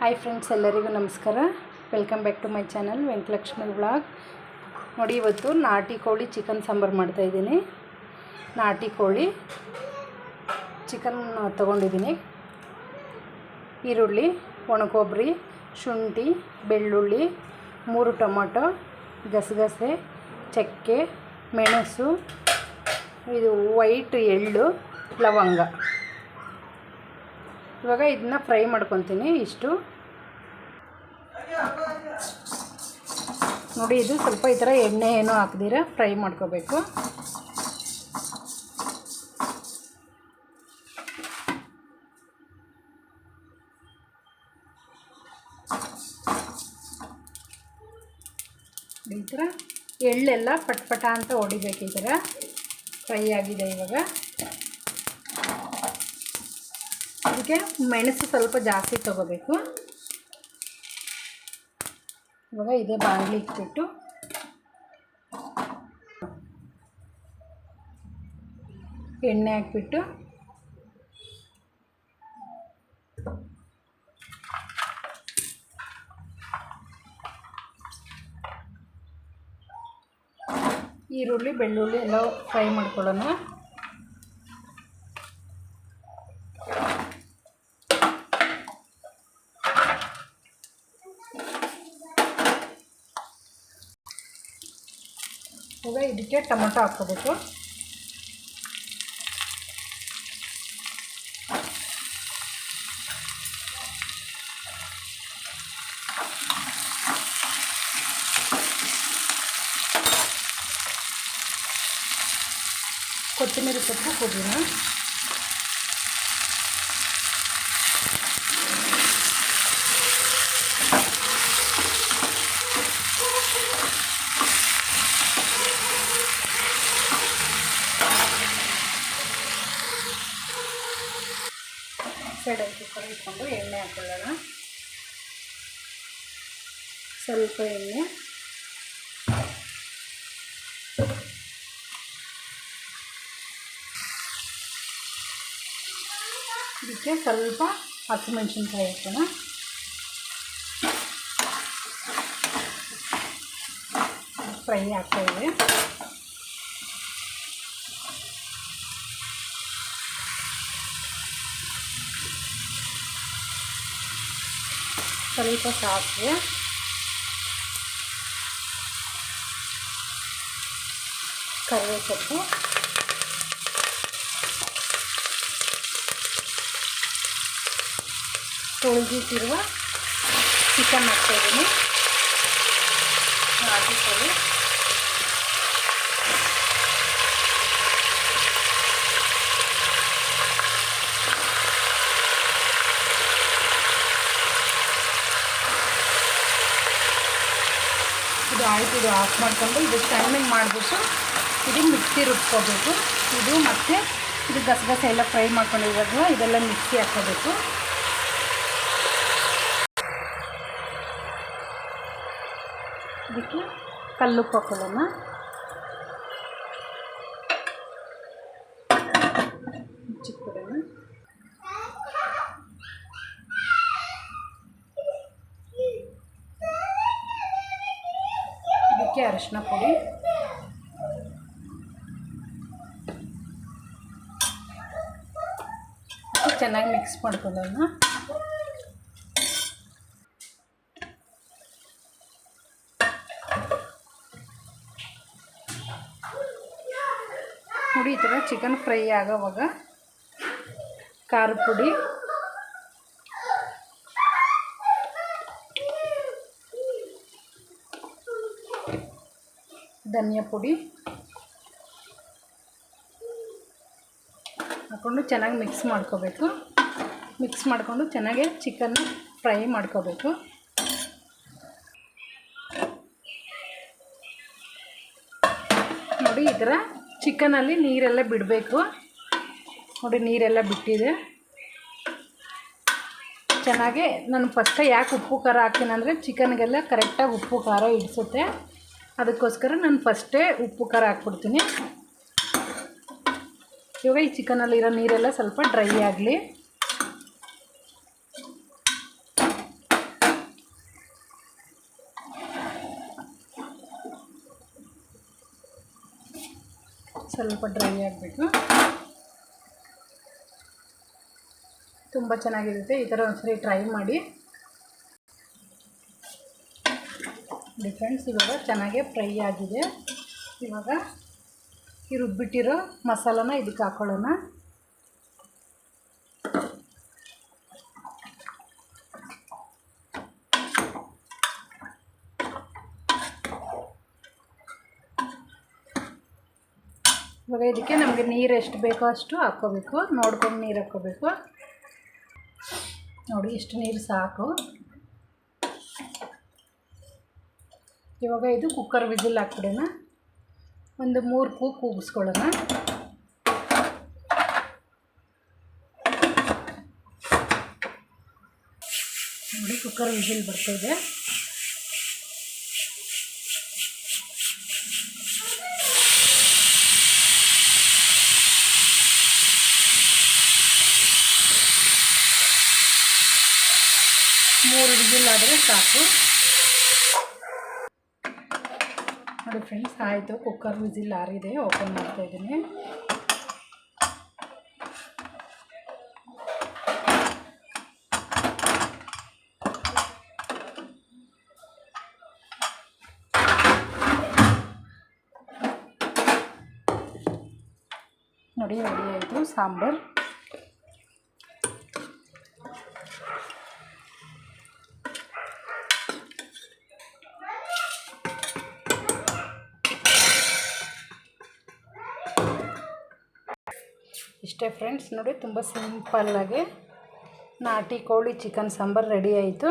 Hi friends ಎಲ್ಲರಿಗೂ ನಮಸ್ಕಾರ. Welcome back to my channel Venkatalakshmi blog ನೋಡಿ, ಇವತ್ತು ನಾಟಿ ಕೋಳಿ ಚಿಕನ್ ಸಾಂಬಾರು ಮಾಡ್ತಾಯಿದ್ದೀನಿ ನಾಟಿ ಕೋಳಿ ಚಿಕನ್ ತೊಗೊಂಡಿದ್ದೀನಿ. ಈರುಳ್ಳಿ, ಒಣಕೊಬ್ಬರಿ, ಶುಂಠಿ, ಬೆಳ್ಳುಳ್ಳಿ, ಮೂರು ಟೊಮೊಟೊ, ಗಸಗಸೆ, ಚಕ್ಕೆ, ಮೆಣಸು, ಇದು ವೈಟ್ ಎಳ್ಳು, ಲವಂಗ. ಇವಾಗ ಇದನ್ನ ಫ್ರೈ ಮಾಡ್ಕೊತೀನಿ ಇಷ್ಟು. ನೋಡಿ, ಇದು ಸ್ವಲ್ಪ ಈ ಥರ ಎಣ್ಣೆ ಏನೋ ಹಾಕ್ದಿರ ಫ್ರೈ ಮಾಡ್ಕೋಬೇಕು. ಈ ಥರ ಎಳ್ಳೆಲ್ಲ ಪಟ್ ಪಟ ಅಂತ ಹೊಡಿಬೇಕು ಈ ಥರ ಫ್ರೈ ಆಗಿದೆ ಇವಾಗ. ಅದಕ್ಕೆ ಮೆಣಸು ಸ್ವಲ್ಪ ಜಾಸ್ತಿ ತಗೋಬೇಕು. ಇವಾಗ ಇದೇ ಬಾಣಲಿ ಇಟ್ಬಿಟ್ಟು. ಎಣ್ಣೆ ಹಾಕ್ಬಿಟ್ಟು. ಈರುಳ್ಳಿ, ಬೆಳ್ಳುಳ್ಳಿ ಎಲ್ಲ ಫ್ರೈ ಮಾಡ್ಕೊಳ್ಳೋಣ. ಇವಾಗ ಇದಕ್ಕೆ ಟೊಮೊಟೊ ಹಾಕ್ಕೋಬೇಕು ಕೊತ್ತಂಬರಿ ಸೊಪ್ಪು ಪುದೀನ ಸೈಡಲ್ಲಿ ಕುಕ್ಕರ್ ಇಟ್ಕೊಂಡು ಎಣ್ಣೆ ಹಾಕೊಳ್ಳೋಣ. ಸ್ವಲ್ಪ ಎಣ್ಣೆ. ಇದಕ್ಕೆ ಸ್ವಲ್ಪ ಹಸಿಮೆಣಸಿನ್ಕಾಯಿ ಹಾಕೋಣ. ಫ್ರೈ ಆಗ್ತಾಯಿದೆ ಸ್ವಲ್ಪ ಸಾಸಿವೆ. ಕರಿವೆ ಸೊಪ್ಪು ತೊಳೆದಿಟ್ಟಿರುವ ಚಿಕನ್ ಹಾಕ್ತಾಯಿದ್ದೀನಿ ನಾಟಿಕೊಳ್ಳಿ ಇದು ಆಯಿತು, ಇದು ಆಫ್ ಮಾಡಿಕೊಂಡು ಇದು ಟೈಮಿಂಗ್ ಮಾಡಿಬಿಟ್ಟು ಇದು ಮಿಕ್ಸಿ ರುಬ್ಕೋಬೇಕು. ಇದು ಮತ್ತು ಇದು ಗಸಗಸೆ ಎಲ್ಲ ಫ್ರೈ ಮಾಡ್ಕೊಂಡಿರೋದು ಇದೆಲ್ಲ ಮಿಕ್ಸಿ ಹಾಕೋಬೇಕು. ಇದಕ್ಕೆ ಕಲ್ಲುಪ್ಪು ಹಾಕೊಳ್ಳೋಣ ಇದಕ್ಕೆ ಅರಿಶಿನ ಪುಡಿ. ಚೆನ್ನಾಗಿ ಮಿಕ್ಸ್ ಮಾಡ್ಕೊಳ್ಳೋಣ. ನೋಡಿ ಈ ಥರ ಚಿಕನ್ ಫ್ರೈ ಆಗೋವಾಗ ಖಾರ ಪುಡಿ. ಧನಿಯಾ ಪುಡಿ. ಹಾಕ್ಕೊಂಡು ಚೆನ್ನಾಗಿ ಮಿಕ್ಸ್ ಮಾಡ್ಕೋಬೇಕು. ಮಿಕ್ಸ್ ಮಾಡಿಕೊಂಡು ಚೆನ್ನಾಗೆ ಚಿಕನ್ ಫ್ರೈ ಮಾಡ್ಕೋಬೇಕು. ನೋಡಿ ಇದರ ಚಿಕನಲ್ಲಿ ನೀರೆಲ್ಲ ಬಿಡಬೇಕು. ನೋಡಿ, ನೀರೆಲ್ಲ ಬಿಟ್ಟಿದೆ. ಚೆನ್ನಾಗೆ ನಾನು ಫಸ್ಟೇ ಯಾಕೆ ಉಪ್ಪು ಖಾರ ಹಾಕ್ತೀನಿ ಚಿಕನ್ಗೆಲ್ಲ ಕರೆಕ್ಟಾಗಿ ಉಪ್ಪು ಖಾರ ಇಡಿಸುತ್ತೆ. ಅದಕ್ಕೋಸ್ಕರ ನಾನು ಫಸ್ಟೇ ಉಪ್ಪು, ಖಾರ ಹಾಕ್ಬಿಡ್ತೀನಿ. ಇವಾಗ ಈ ಚಿಕನಲ್ಲಿರೋ ನೀರೆಲ್ಲ ಸ್ವಲ್ಪ ಡ್ರೈ ಆಗಲಿ. ಸ್ವಲ್ಪ ಡ್ರೈ ಆಗಬೇಕು ತುಂಬ ಚೆನ್ನಾಗಿರುತ್ತೆ. ಈ ಥರ ಒಂದ್ಸರಿ ಟ್ರೈ ಮಾಡಿ. ಫ್ರೆಂಡ್ಸ್ ಇವಾಗ ಚೆನ್ನಾಗೆ ಫ್ರೈ ಆಗಿದೆ. ಇವಾಗ ಈ ರುಬ್ಬಿಟ್ಟಿರೋ ಮಸಾಲನ ಇದಕ್ಕೆ ಹಾಕೊಳ್ಳೋಣ. ಇವಾಗ ಇದಕ್ಕೆ ನಮಗೆ ನೀರು ಎಷ್ಟು ಬೇಕೋ ಅಷ್ಟು ಹಾಕ್ಕೋಬೇಕು. ನೋಡ್ಕೊಂಡು ನೀರು ಹಾಕ್ಕೋಬೇಕು. ನೋಡಿ, ಇಷ್ಟು ನೀರು ಸಾಕು. ಇವಾಗ ಇದು ಕುಕ್ಕರ್ ವಿಸಿಲ್ ಹಾಕ್ಬಿಡೋಣ. ಒಂದು ಮೂರು ಕೂ ಕೂಗಿಸ್ಕೊಳ್ಳೋಣ. ನೋಡಿ ಕುಕ್ಕರ್ ವಿಸಿಲ್ ಬರ್ತಾಯಿದೆ ಮೂರು ವಿಸಿಲ್ ಆದರೆ ಸಾಕು. ನೋಡಿ ಫ್ರೆಂಡ್ಸ್ ಆಯಿತು ಕುಕ್ಕರ್ ವಿಸಿಲ್ ಆರಿದೆ ಓಪನ್ ಮಾಡ್ತಾ ಇದ್ದೀನಿ. ನೋಡಿ ರೆಡಿ ಆಯಿತು ಸಾಂಬಾರು. ಇಷ್ಟೇ ಫ್ರೆಂಡ್ಸ್ ನೋಡಿ ತುಂಬ ಸಿಂಪಲ್ಲಾಗಿ ನಾಟಿ ಕೋಳಿ ಚಿಕನ್ ಸಾಂಬಾರು ರೆಡಿ ಆಯಿತು.